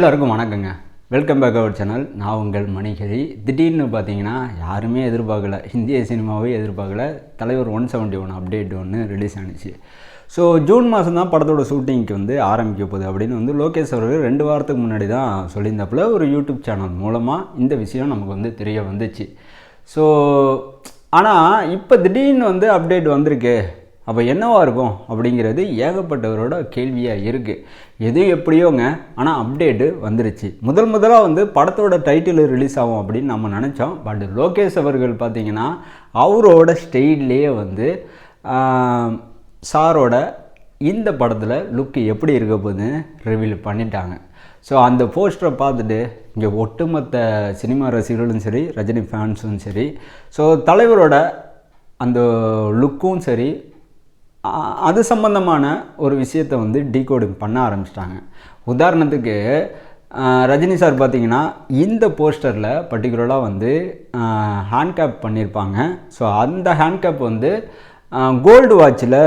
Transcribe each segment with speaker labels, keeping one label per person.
Speaker 1: எல்லாருக்கும் வணக்கங்க. Welcome back our channel நான் உங்கள் மணிகரி திடீர்னு பார்த்தீங்கன்னா யாருமே எதிர்பார்க்கல. இந்திய சினிமாவே எதிர்பார்க்கல. தலைவர் ஒன் செவன்ட்டி ஒன் அப்டேட் ஒன்று ரிலீஸ் ஆனிச்சு. ஸோ ஜூன் மாதம் தான் படத்தோட ஷூட்டிங்க்கு வந்து ஆரம்பிக்க போகுது அப்படின்னு வந்து லோகேஷ் அவர்கள் ரெண்டு வாரத்துக்கு முன்னாடி தான் சொல்லியிருந்தாப்புல. ஒரு யூடியூப் சேனல் மூலமாக இந்த விஷயம் நமக்கு வந்து தெரிய வந்துச்சு. ஸோ ஆனால் இப்போ திடீர்னு வந்து அப்டேட் வந்திருக்கு. அப்போ என்னவா இருக்கும் அப்படிங்கிறது ஏகப்பட்டவரோட கேள்வியாக இருக்குது எது எப்படியோங்க? ஆனால் அப்டேட்டு வந்துருச்சு. முதல் முதலாக வந்து படத்தோட டைட்டில் ரிலீஸ் ஆகும் அப்படின்னு நம்ம நினச்சோம். பட் லோகேஷ் அவர்கள் பார்த்தீங்கன்னா அவரோட ஸ்டைல்லையே வந்து சாரோட இந்த படத்தில் லுக்கு எப்படி இருக்க போகுதுன்னு ரிவீல் பண்ணிட்டாங்க. ஸோ அந்த போஸ்டரை பார்த்துட்டு இங்கே ஒட்டுமொத்த சினிமா ரசிகர்களும் சரி ரஜினி ஃபேன்ஸும் சரி ஸோ தலைவரோட அந்த லுக்கும் சரி அது சம்பந்தமான ஒரு விஷயத்தை வந்து டீகோடிங் பண்ண ஆரம்பிச்சிட்டாங்க. உதாரணத்துக்கு ரஜினி சார் பார்த்தீங்கன்னா இந்த போஸ்டரில் பர்டிகுலராக வந்து ஹேண்ட்கேப் பண்ணியிருப்பாங்க ஸோ அந்த ஹேண்ட்கேப் வந்து கோல்டு வாட்சில்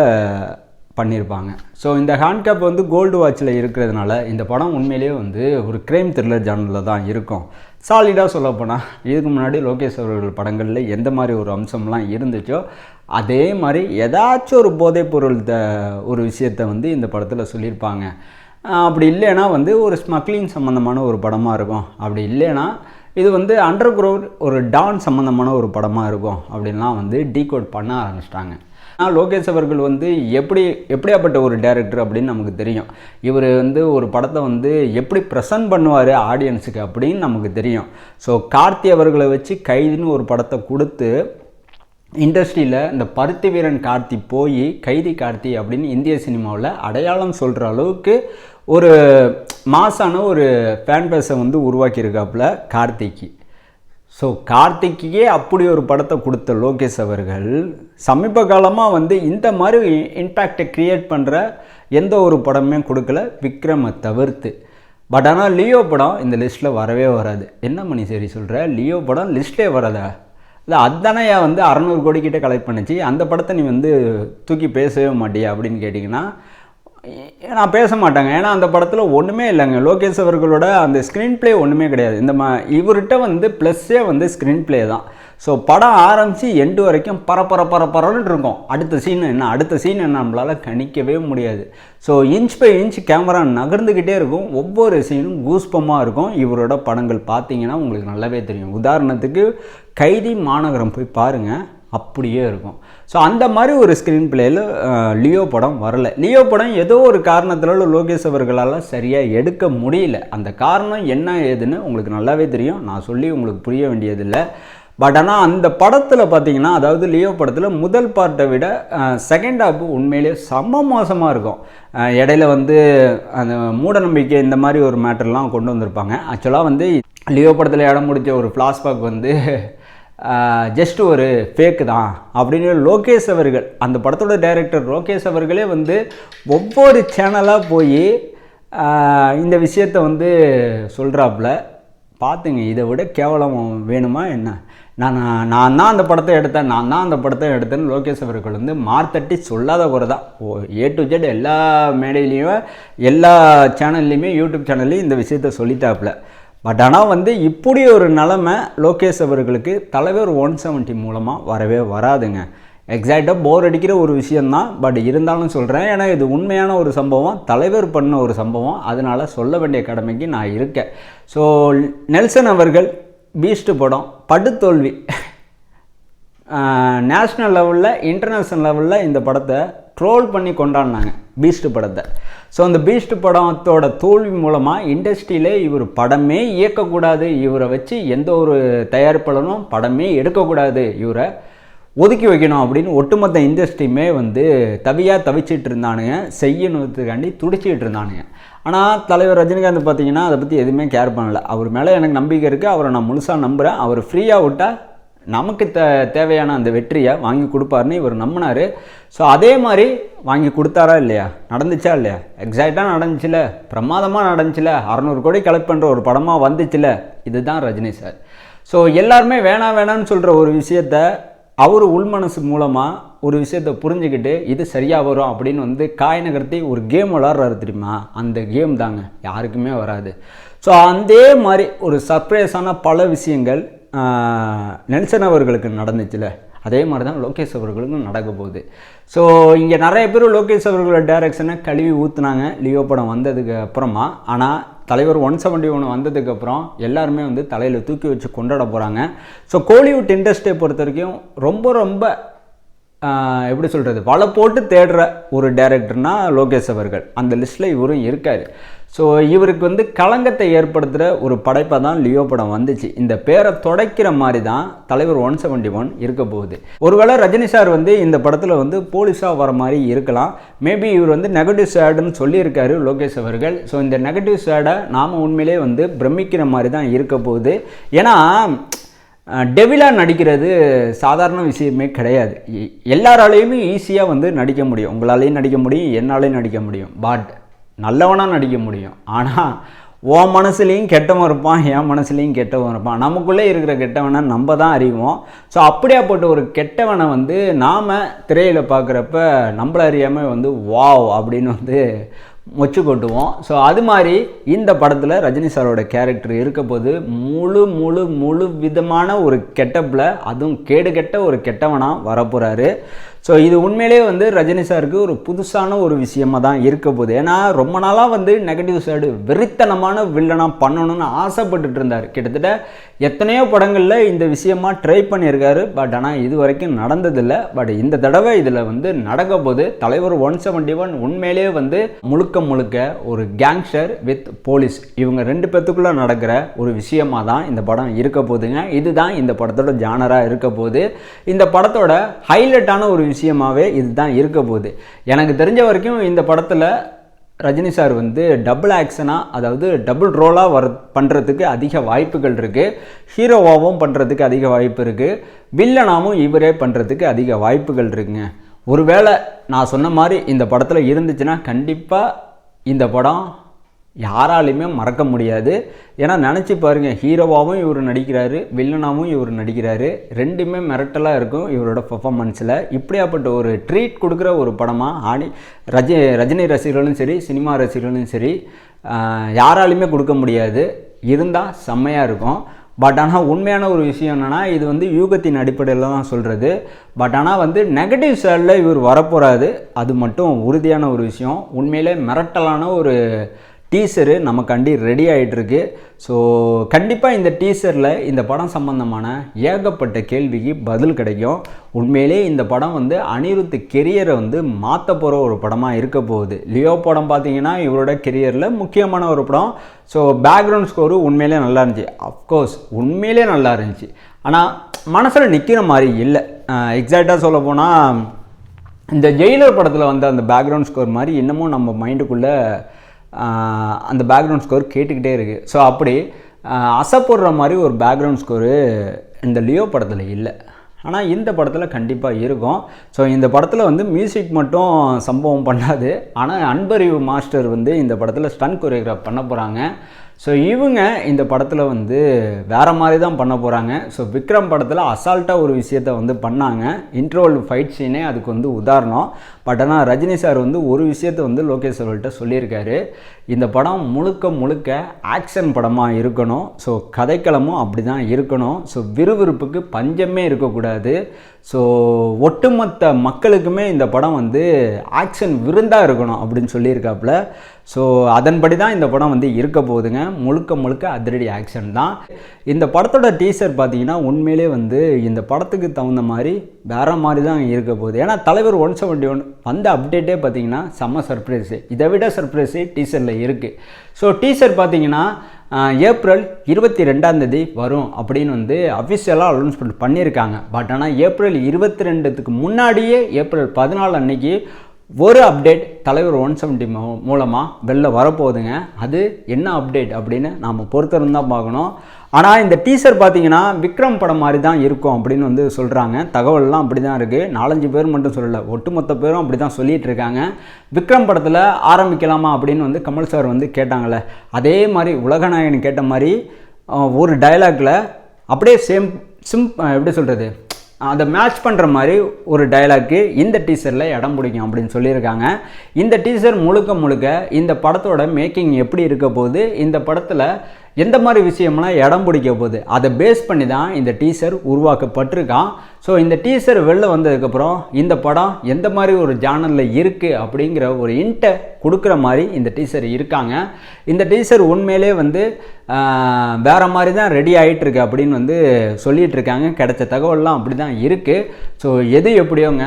Speaker 1: பண்ணியிருப்பாங்க ஸோ இந்த ஹேண்ட்கேப் வந்து கோல்டு வாட்சில் இருக்கிறதுனால இந்த படம் உண்மையிலேயே வந்து ஒரு கிரைம் த்ரில்லர் ஜானலில் தான் இருக்கும். சாலிடாக சொல்லப்போனால் இதுக்கு முன்னாடி லோகேஷ் அவர்கள் படங்களில் எந்த மாதிரி ஒரு அம்சம்லாம் இருந்துச்சோ அதே மாதிரி ஏதாச்சும் ஒரு போதைப்பொருள் த ஒரு விஷயத்தை வந்து இந்த படத்தில் சொல்லியிருப்பாங்க. அப்படி இல்லைன்னா வந்து ஒரு ஸ்மக்லிங் சம்மந்தமான ஒரு படமாக இருக்கும். அப்படி இல்லைன்னா இது வந்து அண்டர் கிரவுண்ட் ஒரு டான் சம்மந்தமான ஒரு படமாக இருக்கும். அப்படின்லாம் வந்து டீகோட் பண்ண ஆரம்பிச்சிட்டாங்க. ஆனால் லோகேஷ் அவர்கள் வந்து எப்படி எப்படியாப்பட்ட ஒரு டேரக்டர் அப்படின்னு நமக்கு தெரியும். இவர் வந்து ஒரு படத்தை வந்து எப்படி ப்ரெசன்ட் பண்ணுவார் ஆடியன்ஸுக்கு அப்படின்னு நமக்கு தெரியும். ஸோ கார்த்தி அவர்களை வச்சு கைதுன்னு ஒரு படத்தை கொடுத்து இண்டஸ்ட்ரியில் இந்த பருத்தி வீரன் கார்த்தி போய் கைதி கார்த்தி அப்படின்னு இந்திய சினிமாவில் அடையாளம் சொல்கிற அளவுக்கு ஒரு மாசான ஒரு ஃபேன் பேஸை வந்து உருவாக்கியிருக்காப்புல கார்த்திக்கு. ஸோ கார்த்திக்கையே அப்படி ஒரு படத்தை கொடுத்த லோகேஷ் அவர்கள் சமீப காலமாக வந்து இந்த மாதிரி இம்பேக்டை க்ரியேட் பண்ணுற எந்த ஒரு படமே கொடுக்கல. விக்ரமை தவிர்த்து. பட் ஆனால் லியோ படம் இந்த லிஸ்ட்டில் வரவே வராது. என்ன மணி சரி சொல்கிற லியோ படம் லிஸ்ட்டே வராதா? இல்லை அதானையா வந்து அறநூறு கோடிக்கிட்ட கலெக்ட் பண்ணுச்சு. அந்த படத்தை நீ வந்து தூக்கி பேசவே மாட்டியா அப்படின்னு கேட்டிங்கன்னா நான் பேச மாட்டேங்க. ஏன்னா அந்த படத்தில் ஒன்றுமே இல்லைங்க. லோகேஷ் அவர்களோட அந்த ஸ்க்ரீன் ப்ளே ஒன்றுமே கிடையாது. இந்த மா இவர்கிட்ட வந்து ப்ளஸ்ஸே வந்து ஸ்க்ரீன் ப்ளே தான். ஸோ படம் ஆரம்பித்து எண்டு வரைக்கும் பரபர பரப்பரன்னு இருக்கும். அடுத்த சீன் என்ன அடுத்த சீன் என்ன நம்மளால் கணிக்கவே முடியாது. So inch by inch camera நகர்ந்துக்கிட்டே இருக்கும். ஒவ்வொரு சீனும் கூஸ்பமாக இருக்கும். இவரோட படங்கள் பார்த்தீங்கன்னா உங்களுக்கு நல்லாவே தெரியும். உதாரணத்துக்கு கைதி மாநகரம் போய் பாருங்கள் அப்படியே இருக்கும். ஸோ அந்த மாதிரி ஒரு ஸ்க்ரீன் பிளேயில் லியோ படம் வரல. லியோ படம் ஏதோ ஒரு காரணத்தினால லோகேஷ் அவர்களால் சரியாக எடுக்க முடியல. அந்த காரணம் என்ன ஏதுன்னு உங்களுக்கு நல்லாவே தெரியும். நான் சொல்லி உங்களுக்கு புரிய வேண்டியதில்லை. பட் ஆனால் அந்த படத்தில் பார்த்தீங்கன்னா அதாவது லியோ படத்தில் முதல் பார்ட்டை விட செகண்ட் ஹாப் உண்மையிலேயே செம்ம மோசமாக இருக்கும். இடையில வந்து அந்த மூடநம்பிக்கை இந்த மாதிரி ஒரு மேட்டர்லாம் கொண்டு வந்திருப்பாங்க. ஆக்சுவலாக வந்து லியோ படத்தில் இடம் முடிச்ச ஒரு ஃப்ளாஷ்பேக் வந்து ஜஸ்ட் ஒரு ஃபேக்கு தான் அப்படின்னு லோகேஷ் அவர்கள் அந்த படத்தோட டைரக்டர் லோகேஷ் அவர்களே வந்து ஒவ்வொரு சேனலாக போய் இந்த விஷயத்தை வந்து சொல்கிறாப்புல பார்த்துங்க இதை விட கேவலம் வேணுமா என்ன? நான் நான் தான் அந்த படத்தை எடுத்தேன் நான் தான் அந்த படத்தை எடுத்தேன்னு லோகேஷ் அவர்கள் வந்து மார்த்தட்டி சொல்லாத குறை தான். ஓ ஏ டு ஜெட் எல்லா மேடையிலையும் எல்லா சேனல்லையுமே யூடியூப் சேனல்லையும் இந்த விஷயத்த சொல்லிட்டாப்புல. பட் ஆனால் வந்து இப்படி ஒரு நிலமை லோகேஷ் அவர்களுக்கு தலைவர் ஒன் செவன்ட்டி மூலமாக வரவே வராதுங்க. எக்ஸாக்டாக போர் அடிக்கிற ஒரு விஷயந்தான் பட் இருந்தாலும் சொல்கிறேன் ஏன்னா இது உண்மையான ஒரு சம்பவம் தலைவர் பண்ண ஒரு சம்பவம். அதனால் சொல்ல வேண்டிய கடமைக்கு நான் இருக்கேன். ஸோ நெல்சன் அவர்கள் பீஸ்ட்டு படம் படுத்தோல்வி நேஷ்னல் லெவலில் இன்டர்நேஷ்னல் லெவலில் இந்த படத்தை ட்ரோல் பண்ணி கொண்டாடினாங்க பீஸ்ட்டு படத்தை. ஸோ அந்த பீஸ்ட் படத்தோட தோல்வி மூலமாக இண்டஸ்ட்ரியிலே இவர் படமே இயக்கக்கூடாது. இவரை வச்சு எந்த ஒரு தயாரிப்பாளரும் படமே எடுக்கக்கூடாது. இவரை ஒதுக்கி வைக்கணும் அப்படின்னு ஒட்டுமொத்த இண்டஸ்ட்ரியுமே வந்து தவியாக தவிச்சிட்டு இருந்தானுங்க. செய்யணுத்துக்காண்டி துடிச்சிக்கிட்டு இருந்தானுங்க. ஆனால் தலைவர் ரஜினிகாந்த் பார்த்தீங்கன்னா அதை பற்றி எதுவுமே கேர் பண்ணல. அவர் மேலே எனக்கு நம்பிக்கை இருக்குது அவரை நான் முழுசாக நம்புகிறேன் அவர் ஃப்ரீயாக விட்டால் நமக்கு த தேவையான அந்த வெற்றியை வாங்கி கொடுப்பாருன்னு இவர் நம்பினார். ஸோ அதே மாதிரி வாங்கி கொடுத்தாரா இல்லையா? நடந்துச்சா இல்லையா? எக்ஸாக்டாக நடந்துச்சுல. பிரமாதமாக நடந்துச்சுல. அறநூறு கோடி கலெக்ட் பண்ணுற ஒரு படமாக வந்துச்சுல. இதுதான் ரஜினி சார். ஸோ எல்லாருமே வேணாம் வேணாம்னு சொல்கிற ஒரு விஷயத்த அவர் உள்மனசு மூலமாக ஒரு விஷயத்தை புரிஞ்சுக்கிட்டு இது சரியாக வரும் அப்படின்னு வந்து காய் நகர்த்தி ஒரு கேம் விளாட்றாரு தெரியுமா? அந்த கேம் தாங்க. யாருக்குமே வராது. ஸோ அதே மாதிரி ஒரு சர்ப்ரைஸான பல விஷயங்கள் நெல்சன் அவர்களுக்கு நடந்துச்சுல? அதே மாதிரி தான் லோகேஷ் அவர்களுக்கும் நடக்க போகுது. ஸோ இங்கே நிறைய பேர் லோகேஷ் அவர்களோட டைரக்ஷனை கழுவி ஊற்றுனாங்க லியோ படம் வந்ததுக்கு அப்புறமா. ஆனால் தலைவர் ஒன் செவன்ட்டி ஒன் வந்ததுக்கப்புறம் எல்லாருமே வந்து தலையில் தூக்கி வச்சு கொண்டாட போகிறாங்க ஸோ கோலிவுட் இண்டஸ்ட்ரியை பொறுத்த வரைக்கும் ரொம்ப ரொம்ப எப்படி சொல்கிறது வலை போட்டு தேடுற ஒரு டேரக்டர்னால் லோகேஷ் அவர்கள். அந்த லிஸ்ட்டில் இவரும் இருக்கார். ஸோ இவருக்கு வந்து களங்கத்தை ஏற்படுத்துகிற ஒரு படைப்பாக தான் லியோ படம் வந்துச்சு. இந்த பேரை தொடக்கிற மாதிரி தான் தலைவர் ஒன் செவன்டி ஒன் இருக்க போகுது. ஒருவேளை ரஜினி சார் வந்து இந்த படத்தில் வந்து போலீஸாக வர மாதிரி இருக்கலாம். மேபி இவர் வந்து நெகட்டிவ் சேடுன்னு சொல்லியிருக்காரு லோகேஷ் அவர்கள். ஸோ இந்த நெகட்டிவ் சேடை நாம் உண்மையிலே வந்து பிரமிக்கிற மாதிரி தான் இருக்க போகுது. ஏன்னா டெவிலாக நடிக்கிறது சாதாரண விஷயமே கிடையாது. எல்லாராலையுமே ஈஸியாக வந்து நடிக்க முடியும். உங்களாலேயும் நடிக்க முடியும் என்னாலையும் நடிக்க முடியும். பட் நல்லவனாக நடிக்க முடியும். ஆனால் உன் மனசுலேயும் கெட்டவன் இருப்பான் என் மனசுலேயும் கெட்டவன் இருப்பான். நமக்குள்ளே இருக்கிற கெட்டவனை நம்ம தான் அறிவோம். ஸோ அப்படியாப்பட்ட ஒரு கெட்டவனை வந்து நாம் திரையில் பார்க்குறப்ப நம்மள அறியாமல் வந்து வாவ் அப்படின்னு வந்து மொச்சு கொட்டுவோம் ஸோ அது மாதிரி இந்த படத்தில் ரஜினி சாரோட கேரக்டர் இருக்க போது முழு முழு முழு விதமான ஒரு கெட்டப்பில் அதுவும் கேடு கெட்ட ஒரு கெட்டவனாக வரப்போகிறாரு ஸோ இது உண்மையிலேயே வந்து ரஜினி சாருக்கு ஒரு புதுசான ஒரு விஷயமா தான் இருக்க போகுது. ஏன்னா ரொம்ப நாளாக வந்து நெகட்டிவ் சைடு வெறித்தனமான வில்லனாக பண்ணணும்னு ஆசைப்பட்டுட்டு இருந்தார். கிட்டத்தட்ட எத்தனையோ படங்களில் இந்த விஷயமா ட்ரை பண்ணியிருக்காரு. பட் ஆனால் இது வரைக்கும் நடந்ததில்லை. பட் இந்த தடவை இதில் வந்து நடக்க போது தலைவர் ஒன் செவன்டி ஒன் உண்மையிலேயே வந்து முழுக்க முழுக்க ஒரு கேங்ஸ்டர் வித் போலீஸ் இவங்க ரெண்டு பேத்துக்குள்ளே நடக்கிற ஒரு விஷயமா தான் இந்த படம் இருக்க போதுங்க இதுதான் இந்த படத்தோட ஜானராக இருக்க போது இந்த படத்தோட ஹைலைட்டான ஒரு விஷயமாவே இதுதான் இருக்க போகுது. எனக்கு தெரிஞ்ச வரைக்கும் இந்த படத்தில் ரஜினி சார் வந்து டபுள் ஆக்ஷனாக அதாவது டபுள் ரோலாக வர பண்ணுறதுக்கு அதிக வாய்ப்புகள் இருக்குது ஹீரோவாகவும் பண்ணுறதுக்கு அதிக வாய்ப்பு இருக்குது வில்லனாகவும் இவரே பண்ணுறதுக்கு அதிக வாய்ப்புகள் இருக்குங்க. ஒருவேளை நான் சொன்ன மாதிரி இந்த படத்தில் இருந்துச்சுன்னா கண்டிப்பாக இந்த படம் யாராலையுமே மறக்க முடியாது. ஏன்னா நினச்சி பாருங்கள் ஹீரோவாகவும் இவர் நடிக்கிறாரு வில்லனாகவும் இவர் நடிக்கிறாரு. ரெண்டுமே மிரட்டலாக இருக்கும் இவரோட பர்ஃபாமன்ஸில் இப்படியாப்பட்ட ஒரு ட்ரீட் கொடுக்குற ஒரு படமாக ஆடி ரஜ ரஜினி ரசிகர்களும் சரி சினிமா ரசிகர்களும் சரி யாராலையுமே கொடுக்க முடியாது. இருந்தால் செம்மையாக இருக்கும். பட் ஆனால் உண்மையான ஒரு விஷயம் என்னென்னா இது வந்து யூகத்தின் அடிப்படையில் தான் சொல்கிறது பட் ஆனால் வந்து நெகட்டிவ் சைடில் இவர் வரப்போகிறாது அது மட்டும் உறுதியான ஒரு விஷயம். உண்மையிலே மிரட்டலான ஒரு டீசரு நமக்காண்டி ரெடி ஆகிட்டுருக்கு ஸோ கண்டிப்பாக இந்த டீசரில் இந்த படம் சம்பந்தமான ஏகப்பட்ட கேள்விக்கு பதில் கிடைக்கும். உண்மையிலே இந்த படம் வந்து அனிருத் கெரியரை வந்து மாற்ற போகிற ஒரு படமாக இருக்க போகுது. லியோ படம் பார்த்தீங்கன்னா இவரோட கெரியரில் முக்கியமான ஒரு படம். ஸோ பேக்ரவுண்ட் ஸ்கோரு உண்மையிலே நல்லா இருந்துச்சு. அஃப்கோர்ஸ் உண்மையிலே நல்லா இருந்துச்சு. ஆனால் மனசில் நிற்கிற மாதிரி இல்லை. எக்ஸாக்டாக சொல்ல போனால் இந்த ஜெயிலர் படத்தில் வந்த அந்த பேக்ரவுண்ட் ஸ்கோர் மாதிரி இன்னமும் நம்ம மைண்டுக்குள்ளே அந்த பேக்ரவுண்ட் ஸ்கோர் கேட்டுக்கிட்டே இருக்குது ஸோ அப்படி ஆஹ், அசைப்படுற மாதிரி ஒரு பேக்ரவுண்ட் ஸ்கோரு இந்த லியோ படத்தில் இல்லை. ஆனால் இந்த படத்தில் கண்டிப்பாக இருக்கும். ஸோ இந்த படத்தில் வந்து மியூசிக் மட்டும் சம்பவம் பண்ணாது. ஆனால் அன்பறிவு மாஸ்டர் வந்து இந்த படத்தில் ஸ்டன் கொரியோகிராஃப் பண்ண போகிறாங்க ஸோ இவங்க இந்த படத்தில் வந்து வேறு மாதிரி தான் பண்ண போகிறாங்க ஸோ விக்ரம் படத்தில் அசால்ட்டாக ஒரு விஷயத்த வந்து பண்ணாங்க. இன்ட்ரோல் ஃபைட் சீனே அதுக்கு வந்து உதாரணம். பட் ஆனால் ரஜினி சார் வந்து ஒரு விஷயத்த வந்து லோகேஷ் அவர்கள்ட்ட சொல்லியிருக்காரு. இந்த படம் முழுக்க முழுக்க ஆக்ஷன் படமாக இருக்கணும். ஸோ கதைக்களமும் அப்படி தான் இருக்கணும். ஸோ விறுவிறுப்புக்கு பஞ்சமே இருக்கக்கூடாது. ஸோ ஒட்டுமொத்த மக்களுக்குமே இந்த படம் வந்து ஆக்ஷன் விருந்தாக இருக்கணும் அப்படின்னு சொல்லியிருக்காப்புல. ஸோ அதன்படி தான் இந்த படம் வந்து இருக்க போகுதுங்க. முழுக்க முழுக்க அதிரடி ஆக்ஷன் தான். இந்த படத்தோட டீசர் பார்த்தீங்கன்னா உண்மையிலே வந்து இந்த படத்துக்கு தகுந்த மாதிரி வேறு மாதிரி தான் இருக்க போகுது. ஏன்னா தலைவர் ஒன் செவன்டி ஒன் வந்த அப்டேட்டே பார்த்தீங்கன்னா செம்ம சர்ப்ரைஸு இதை விட சர்ப்ரைஸு டீசரில் இருக்குது ஸோ டீசர் பார்த்தீங்கன்னா ஏப்ரல் இருபத்தி ரெண்டாந்தேதி வரும் அப்படின்னு வந்து அஃபிஷியலாக அனௌன்ஸ்மெண்ட் பண்ணியிருக்காங்க. பட் ஆனால் ஏப்ரல் இருபத்தி ரெண்டுத்துக்கு முன்னாடியே ஏப்ரல் பதினாலு அன்னைக்கு ஒரு அப்டேட் தலைவர் ஒன் செவன்ட்டி மூலமாக வெளில வரப்போகுதுங்க. அது என்ன அப்டேட் அப்படின்னு நாம் பொறுத்திருந்து பார்க்கணும். ஆனால் இந்த டீசர் பார்த்தீங்கன்னா விக்ரம் படம் மாதிரி தான் இருக்கும் அப்படின்னு வந்து சொல்கிறாங்க தகவல்லாம் அப்படி தான் இருக்குது நாலஞ்சு பேர் மட்டும் சொல்லலை ஒட்டுமொத்த பேரும் அப்படி தான் சொல்லிகிட்டு இருக்காங்க. விக்ரம் படத்தில் ஆரம்பிக்கலாமா அப்படின்னு வந்து கமல் சார் வந்து கேட்டாங்கல்ல. அதே மாதிரி உலகநாயகன் கேட்ட மாதிரி ஒரு டைலாக்ல அப்படியே சேம் சிம் எப்படி சொல்கிறது அதை மேட்ச் பண்ணுற மாதிரி ஒரு டயலாக்கு இந்த டீசரில் இடம் பிடிக்கும் அப்படின்னு சொல்லியிருக்காங்க. இந்த டீசர் முழுக்க முழுக்க இந்த படத்தோட மேக்கிங் எப்படி இருக்க போகுது? இந்த படத்தில் எந்த மாதிரி விஷயம்லாம் இடம் பிடிக்க போகுது. அதை பேஸ் பண்ணி தான் இந்த டீசர் உருவாக்கப்பட்டிருக்கான். ஸோ இந்த டீசர் வெளில வந்ததுக்கப்புறம் இந்த படம் எந்த மாதிரி ஒரு ஜானலில் இருக்குது அப்படிங்கிற ஒரு இன்ட்டை கொடுக்குற மாதிரி இந்த டீசர் இருக்காங்க. இந்த டீசர் உண்மையிலே வந்து வேறு வேற மாதிரி தான் ரெடி ஆகிட்டு இருக்கு அப்படின்னு வந்து சொல்லிகிட்ருக்காங்க கிடைச்ச தகவல்லாம் அப்படி தான் இருக்குது ஸோ எது எப்படியோங்க?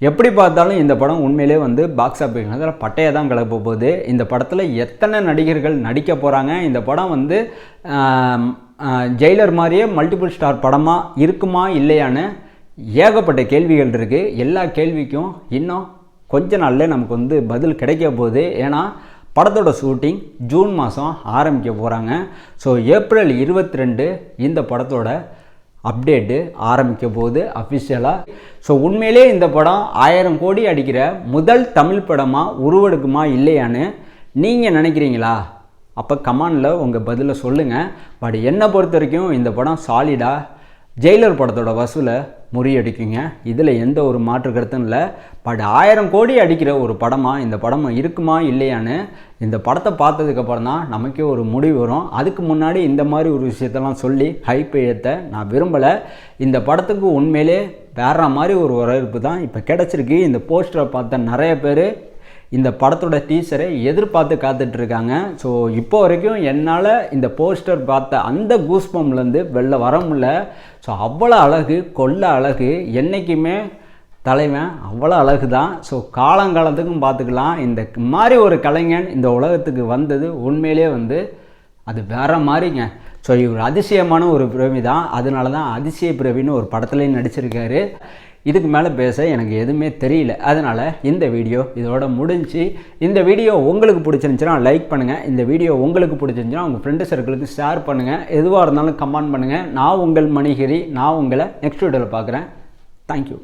Speaker 1: எப்படி பார்த்தாலும் இந்த படம் உண்மையிலே வந்து பாக்ஸ் ஆஃபீஸ் அதில் பட்டையை தான் கிளப்ப போகுது. இந்த படத்தில் எத்தனை நடிகர்கள் நடிக்க போகிறாங்க இந்த படம் வந்து ஜெயிலர் மாதிரியே மல்டிபிள் ஸ்டார் படமாக இருக்குமா இல்லையான்னு ஏகப்பட்ட கேள்விகள் இருக்குது எல்லா கேள்விக்கும் இன்னும் கொஞ்ச நாளில் நமக்கு வந்து பதில் கிடைக்க போகுது. ஏன்னா படத்தோட ஷூட்டிங் ஜூன் மாதம் ஆரம்பிக்க போகிறாங்க ஸோ ஏப்ரல் இருபத்தி ரெண்டு இந்த படத்தோட அப்டேட்டு ஆரம்பிக்க போகுது அஃபிஷியலாக ஸோ உண்மையிலே இந்த படம் ஆயிரம் கோடி அடிக்கிற முதல் தமிழ் படமாக உருவெடுக்குமா இல்லையான்னு நீங்கள் நினைக்கிறீங்களா? அப்போ கமானில் உங்கள் பதிலை சொல்லுங்கள் பட் என்னை பொறுத்த வரைக்கும் இந்த படம் சாலிடாக ஜெயிலர் படத்தோட வசூலை முறியடிக்குங்க. இதில் எந்த ஒரு மாற்று கருத்தும் இல்லை. பட் ஆயிரம் கோடி அடிக்கிற ஒரு படமாக இந்த படம் இருக்குமா இல்லையான்னு இந்த படத்தை பார்த்ததுக்கப்புறம் தான் நமக்கே ஒரு முடிவு வரும். அதுக்கு முன்னாடி இந்த மாதிரி ஒரு விஷயத்தெல்லாம் சொல்லி ஹைப் ஏற்ற நான் விரும்பலை. இந்த படத்துக்கு உண்மையிலே வேற மாதிரி ஒரு வரவேற்பு தான் இப்போ கிடச்சிருக்கு. இந்த போஸ்டரை பார்த்த நிறைய பேர் இந்த படத்தோட டீச்சரை எதிர்பார்த்து காத்துட்ருக்காங்க. ஸோ இப்போ வரைக்கும் என்னால் இந்த போஸ்டர் பார்த்த அந்த கூஸ்பம்லேருந்து வெளில வர முடியல. ஸோ அவ்வளோ அழகு கொள்ள அழகு. என்றைக்குமே தலைவன் அவ்வளோ அழகு தான் ஸோ காலங்காலத்துக்கும் பார்த்துக்கலாம். இந்த மாதிரி ஒரு கலைஞன் இந்த உலகத்துக்கு வந்தது உண்மையிலே வந்து அது வேற மாதிரிங்க. ஸோ இவர் அதிசயமான ஒரு பிறவி தான் அதனால தான் அதிசய பிரவின்னு ஒரு படத்துலேயும் நடிச்சிருக்காரு. இதுக்கு மேலே பேச எனக்கு எதுவுமே தெரியல. அதனால் இந்த வீடியோ இதோட முடிஞ்சு இந்த வீடியோ உங்களுக்கு பிடிச்சிருந்துச்சுன்னா லைக் பண்ணுங்கள் இந்த வீடியோ உங்களுக்கு பிடிச்சிருந்துச்சுன்னா உங்கள் ஃப்ரெண்டு சர்க்கிளுக்கு ஷேர் பண்ணுங்கள் எதுவாக இருந்தாலும் கமெண்ட் பண்ணுங்கள் நான் உங்கள் மணிகிரி. நான் உங்களை நெக்ஸ்ட் வீடியோவில் பார்க்குறேன். தேங்க்யூ